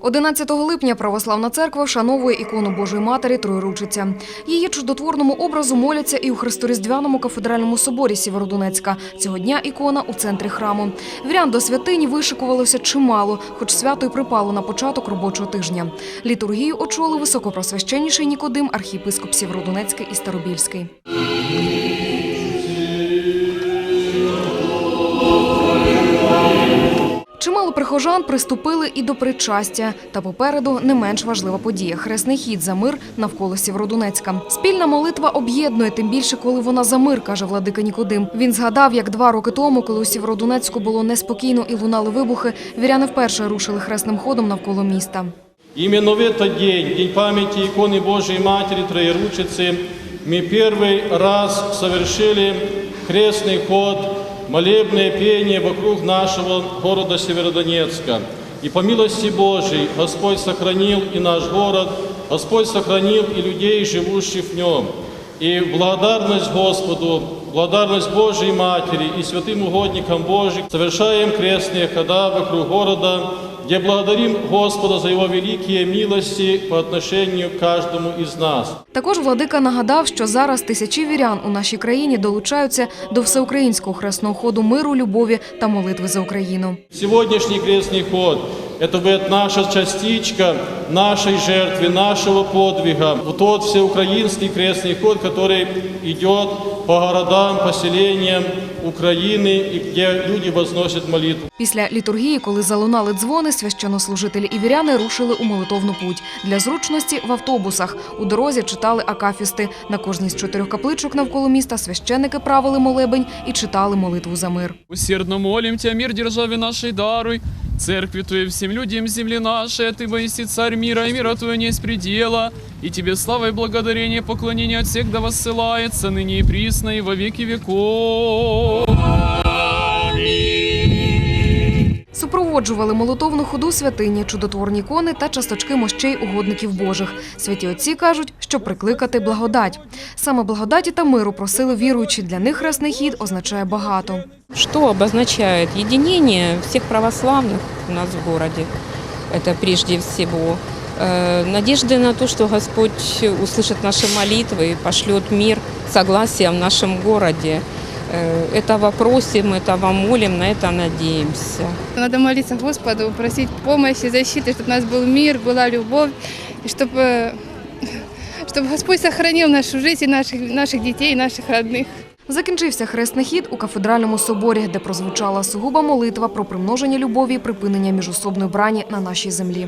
11 липня православна церква вшановує ікону Божої Матері Троєручиця. Її чудотворному образу моляться і у Христоріздвяному кафедральному соборі Сєвєродонецька. Цього дня ікона у центрі храму. Вірян до святині вишикувалося чимало, хоч свято й припало на початок робочого тижня. Літургію очолив високопросвященніший Нікодим, архієпископ Сєвєродонецький і Старобільський. прихожан приступили і до причастя. Та попереду не менш важлива подія – хресний хід за мир навколо Сєвєродонецька. Спільна молитва об'єднує, тим більше, коли вона за мир, каже владика Нікодим. Він згадав, як два роки тому, коли у Сєвєродонецьку було неспокійно і лунали вибухи, віряни вперше рушили хресним ходом навколо міста. Именно в этот день, День памяти иконы Божией Матери Троеручицы, мы первый раз совершили крестный ход, молебное пение вокруг нашего города Северодонецка. И по милости Божией Господь сохранил и наш город, Господь сохранил и людей, живущих в нем. И благодарность Господу, благодарность Божией Матери и святым угодникам Божьим совершаем крестные хода вокруг города, где благодарим Господа за Его великие милости по отношению к каждому из нас. Також владика нагадав, що зараз тисячі вірян у нашій країні долучаються до всеукраїнського хресного ходу миру, любові та молитви за Україну. Сегодняшний крестный ход – это будет наша частичка нашей жертвы, нашего подвига. Вот тот всеукраинский крестный ход, который идет по городам, поселениям Украины, и где люди возносят молитву. Після літургії, коли залунали дзвони, священнослужителі і віряни рушили у молитовну путь. Для зручності в автобусах. У дорозі читали акафісти. На кожній з чотирьох капличок навколо міста священники правили молебень і читали молитву за мир. Усердно молим Тебя, мир державе нашей даруй, Церкви Твоей всем людям земли нашей, Ты воиси царь мира, и мира Твоего не есть предела, и Тебе слава и благодарение, поклонение от всех да воссылается, ныне и присно, и во веки веков. Супроводжували молитовну ходу святині, чудотворні ікони та часточки мощей угодників Божих. Святі отці кажуть, щоб прикликати благодать. Саме благодаті та миру просили віруючі. Для них хресний хід означає багато. Что обозначает единение всех православных у нас в городе? Это прежде всего э, надежды на то, что Господь услышит наши молитвы и пошлет мир, согласие в нашем городе. Э, Этого просим, этого молим, на это надеемся. Надо молиться Господу, просить помощи, защиты, чтобы у нас был мир, была любовь, и чтобы, чтобы Господь сохранил нашу жизнь, и наших, наших детей, и наших родных. Закінчився хресний хід у кафедральному соборі, де прозвучала сугуба молитва про примноження любові і припинення міжособної брані на нашій землі.